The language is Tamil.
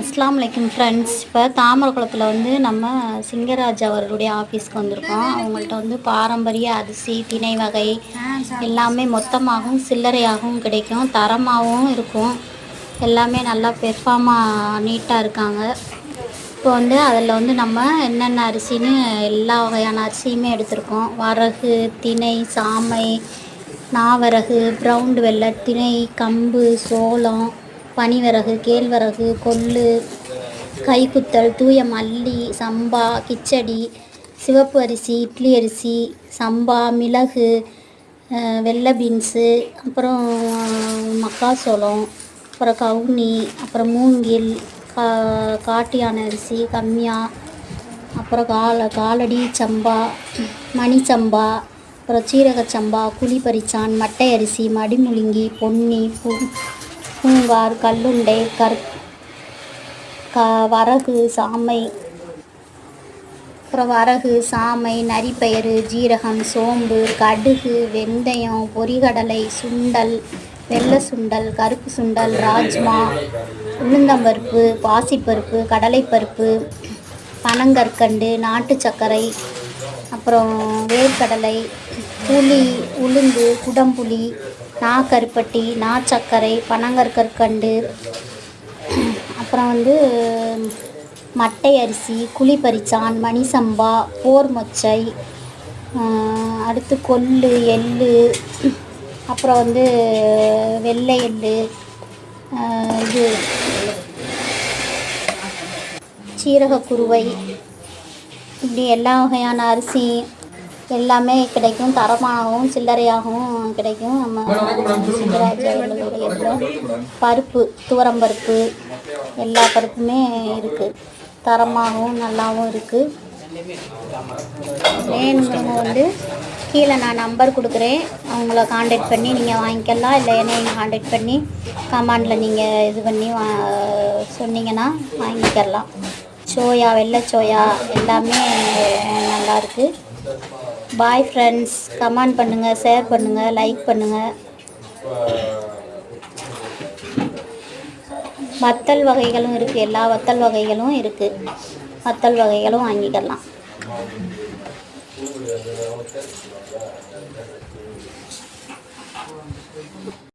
அஸ்லாம் வலைக்கம் ஃப்ரெண்ட்ஸ் இப்போ தாமரக்குளத்தில் வந்து நம்ம சிங்கராஜ் அவர்களுடைய ஆஃபீஸ்க்கு வந்திருக்கோம். அவங்கள்ட்ட வந்து பாரம்பரிய அரிசி திணை வகை எல்லாமே மொத்தமாகவும் சில்லறையாகவும் கிடைக்கும். தரமாகவும் இருக்கும். எல்லாமே நல்லா பெர்ஃபார்மாக நீட்டாக இருக்காங்க. இப்போ வந்து அதில் வந்து நம்ம என்னென்ன அரிசின்னு எல்லா வகையான அரிசியுமே எடுத்திருக்கோம். வரகு திணை சாமை நாவரகு ப்ரௌண்டு வெள்ளை திணை கம்பு சோளம் பனிவரகு கேழ்வரகு கொள்ளு கைக்குத்தல் தூய மல்லி சம்பா கிச்சடி சிவப்பு அரிசி இட்லி அரிசி சம்பா மிளகு வெள்ளை பீன்ஸு அப்புறம் மக்காசோளம் அப்புறம் கவுனி அப்புறம் மூங்கில் கா காட்டு யானை அரிசி கம்மியா அப்புறம் கால காலடி சம்பா மணிச்சம்பா அப்புறம் சீரக சம்பா குழிப்பறிச்சான் மட்டை அரிசி மடிமுழுங்கி பொன்னி பூ பூங்கார் கல்லுண்டை கற் க வரகு சாமை அப்புறம் வரகு சாமை நரிப்பயிறு ஜீரகம் சோம்பு கடுகு வெந்தயம் பொரிகடலை சுண்டல் வெள்ளை சுண்டல் கருப்பு சுண்டல் ராஜ்மா உளுந்தம்பருப்பு பாசிப்பருப்பு கடலைப்பருப்பு பனங்கற்கண்டு நாட்டு சர்க்கரை அப்புறம் வேர்க்கடலை புளி உளுந்து குடம்புளி நா கருப்பட்டி நா சர்க்கரை பனங்கற்கற்கண்டு அப்புறம் வந்து மட்டை அரிசி குழிப்பறிச்சான் மணிசம்பா போர் மொச்சை அடுத்து கொள்ளு எள் அப்புறம் வந்து வெள்ளை எள்ளு இது. சீரகக்குருவை இப்படி எல்லா வகையான அரிசி எல்லாமே கிடைக்கும். தரமாகவும் சில்லறையாகவும் கிடைக்கும். நம்ம சிங்கராஜ் பருப்பு துவரம்பருப்பு எல்லா பருப்புமே இருக்குது தரமாகவும் நல்லாவும் இருக்குது வேணுங்கிறவங்க வந்து கீழே நான் நம்பர் கொடுக்குறேன். அவங்கள காண்டாக்ட் பண்ணி நீங்கள் வாங்கிக்கலாம். இல்லை என்னையும் காண்டாக்ட் பண்ணி கமாண்டில் நீங்கள் இது பண்ணி வா சொன்னீங்கன்னா வாங்கிக்கலாம். சோயா வெள்ளை சோயா எல்லாமே நல்லாயிருக்கு பாய் ஃப்ரெண்ட்ஸ் கமெண்ட் பண்ணுங்கள் ஷேர் பண்ணுங்கள் லைக் பண்ணுங்கள் வத்தல் வகைகளும் இருக்குது எல்லா வத்தல் வகைகளும் இருக்குது வத்தல் வகைகளும் வாங்கிக்கலாம்.